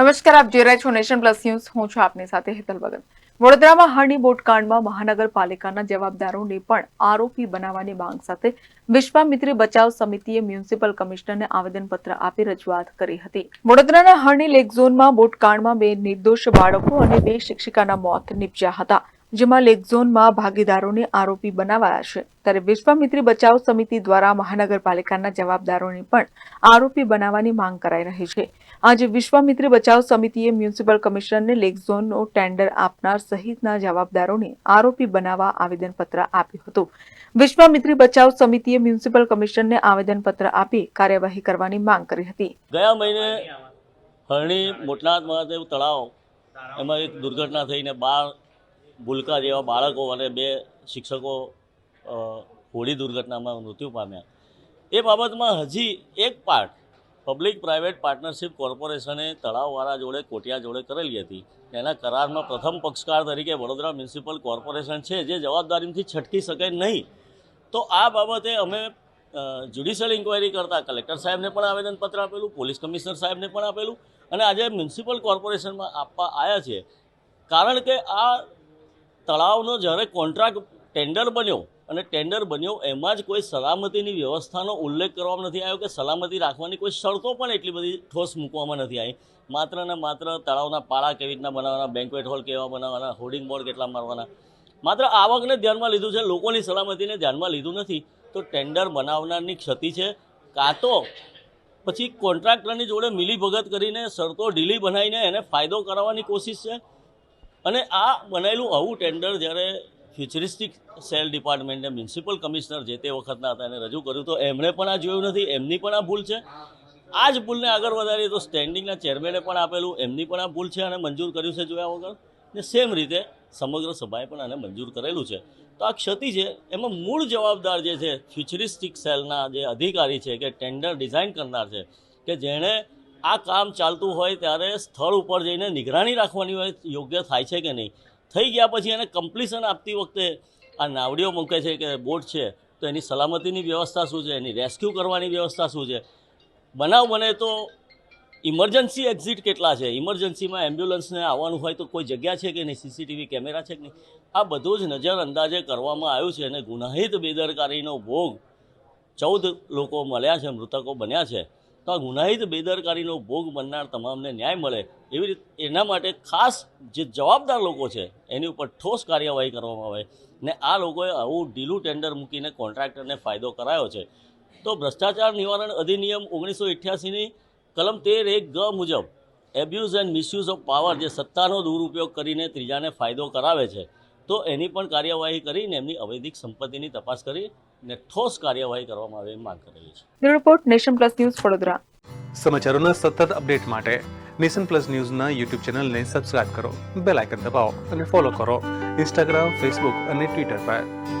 નમસ્કાર, આપ જોઈ રહ્યા છો નેશન પ્લસ ન્યૂઝ. હું છું આપની સાથે હેતલ ભગત. વડોદરામાં હરણી બોટકાંડમાં મહાનગરપાલિકાના જવાબદારોને પણ આરોપી બનાવવાની માંગ સાથે વિશ્વામિત્રી બચાવ સમિતિએ મ્યુનિસિપલ કમિશનરને આવેદનપત્ર આપી રજૂઆત કરી હતી. વડોદરાના હરણી લેક ઝોનમાં બોટકાંડમાં બે નિર્દોષ બાળકો અને બે શિક્ષિકાના મોત નીપજ્યા હતા. જેમાં લેક ઝોનમાં ભાગીદારોને આરોપી બનાવાયા છે. ત્યારે વિશ્વામિત્રી બચાવ સમિતિ દ્વારા મહાનગરપાલિકાના જવાબદારોને પણ આરોપી બનાવવાની માંગ કરાઈ રહી છે. આજે વિશ્વામિત્રી બચાવ સમિતિએ મ્યુનિસિપલ કમિશનરને લેક ટેન્ડર આપનાર સહિતના જવાબદારોને આરોપી બનાવવા આવેદનપત્ર આપ્યું હતું. વિશ્વામિત્રી બચાવ સમિતિએ મ્યુનિસિપલ કમિશનરને આવેદનપત્ર આપી કાર્યવાહી કરવાની માંગ કરી હતી. ગયા મહિને હરણી મોટનાથ મહાદેવ તળાવ એમાં એક દુર્ઘટના થઈને બાર ભૂલકા જેવા બાળકો અને બે શિક્ષકો હોળી દુર્ઘટનામાં મૃત્યુ પામ્યા. એ બાબતમાં હજી એક પાર્ટ પબ્લિક પ્રાઇવેટ પાર્ટનરશિપ કોર્પોરેશને તળાવવાળા જોડે, કોટિયા જોડે કરેલી હતી. એના કરારમાં પ્રથમ પક્ષકાર તરીકે વડોદરા મ્યુનિસિપલ કોર્પોરેશન છે, જે જવાબદારીથી છટકી શકે નહીં. તો આ બાબતે અમે જ્યુડિશિયલ ઇન્ક્વાયરી કરતાં કલેક્ટર સાહેબને પણ આવેદનપત્ર આપેલું, પોલીસ કમિશનર સાહેબને પણ આપેલું અને આજે મ્યુનિસિપલ કોર્પોરેશનમાં આપવા આવ્યા છે કારણ કે આ તળાવનો જ્યારે કોન્ટ્રાક્ટ ટેન્ડર બન્યો અને ટેન્ડર બન્યો, એમાં જ કોઈ સલામતીની વ્યવસ્થાનો ઉલ્લેખ કરવામાં નથી આવ્યો કે સલામતી રાખવાની કોઈ શરતો પણ એટલી બધી ઠોસ મૂકવામાં નથી આવી. માત્ર ને માત્ર તળાવના પાળા કેવી રીતના બનાવવાના બેન્ક્વેટ હોલ કેવા બનાવવાના હોર્ડિંગ બોર્ડ કેટલા મારવાના. માત્ર આવકને ધ્યાનમાં લીધું છે, લોકોની સલામતીને ધ્યાનમાં લીધું નથી, તો ટેન્ડર બનાવનારની ક્ષતિ છે. કાં તો પછી કોન્ટ્રાક્ટરની જોડે મિલીભગત કરીને શરતો ઢીલી બનાવીને એને ફાયદો કરાવવાની કોશિશ છે અને આ બનાવેલું આવું ટેન્ડર જ્યારે ફ્યુચરિસ્ટિક સેલ ડિપાર્ટમેન્ટને મ્યુનિસિપલ કમિશનર જે તે વખતના હતા એને રજૂ કર્યું તો એમણે પણ આ જોયું નથી, એમની પણ આ ભૂલ છે. આ જ ભૂલને આગળ વધારીએ તો સ્ટેન્ડિંગના ચેરમેને પણ આપેલું, એમની પણ આ ભૂલ છે અને મંજૂર કર્યું છે જોયા વગર. ને સેમ રીતે સમગ્ર સભાએ પણ આને મંજૂર કરેલું છે. તો આ ક્ષતિ છે, એમાં મૂળ જવાબદાર જે છે ફ્યુચરિસ્ટિક સેલના જે અધિકારી છે કે ટેન્ડર ડિઝાઇન કરનાર છે, કે જેણે આ કામ ચાલતું હોય ત્યારે સ્થળ ઉપર જઈને નિગરાની રાખવાની હોય, યોગ્ય થાય છે કે નહીં? થઈ ગયા પછી એને કમ્પ્લીશન આપતી વખતે આ નાવડીઓ મૂકે છે કે બોટ છે, તો એની સલામતીની વ્યવસ્થા શું છે? એની રેસ્ક્યુ કરવાની વ્યવસ્થા શું છે? બનાવ બને તો ઇમરજન્સી એક્ઝિટ કેટલા છે? ઇમરજન્સીમાં એમ્બ્યુલન્સને આવવાનું હોય તો કોઈ જગ્યા છે કે નહીં? સીસીટીવી કેમેરા છે કે નહીં? આ બધું જ નજર અંદાજે કરવામાં આવ્યું છે અને ગુનાહિત બેદરકારીનો ભોગ ચૌદ લોકો મળ્યા છે, મૃતકો બન્યા છે. તો આ ગુનાહિત બેદરકારીનો ભોગ બનનાર તમામને ન્યાય મળે એવી રીતે એના માટે ખાસ જે જવાબદાર લોકો છે, એની ઉપર ઠોસ કાર્યવાહી કરવામાં આવે ને આ લોકોએ આવું ઢીલું ટેન્ડર મૂકીને કોન્ટ્રાક્ટરને ફાયદો કરાયો છે. તો ભ્રષ્ટાચાર નિવારણ અધિનિયમ ઓગણીસો અઠ્યાસીની કલમ તેર એક ગ મુજબ abuse and misuse of power જે સત્તાનો દુરુપયોગ કરીને ત્રીજાને ફાયદો કરાવે છે. તો એની પણ કાર્યવાહી કરીને એમની અવૈધિક સંપત્તિની તપાસ કરી ને ઠોસ કાર્યવાહી કરવામાં આવે એવી માંગ કરેલી છે. Report nation plus news Vadodara. સમાચારોના સતત અપડેટ માટે નેશન પ્લસ ન્યૂઝના યુટ્યુબ ચેનલને સબસ્ક્રાઇબ કરો બેલ આઇકન દબાવો અને ફોલો કરો ઇન્સ્ટાગ્રામ ફેસબુક અને ટ્વિટર પર.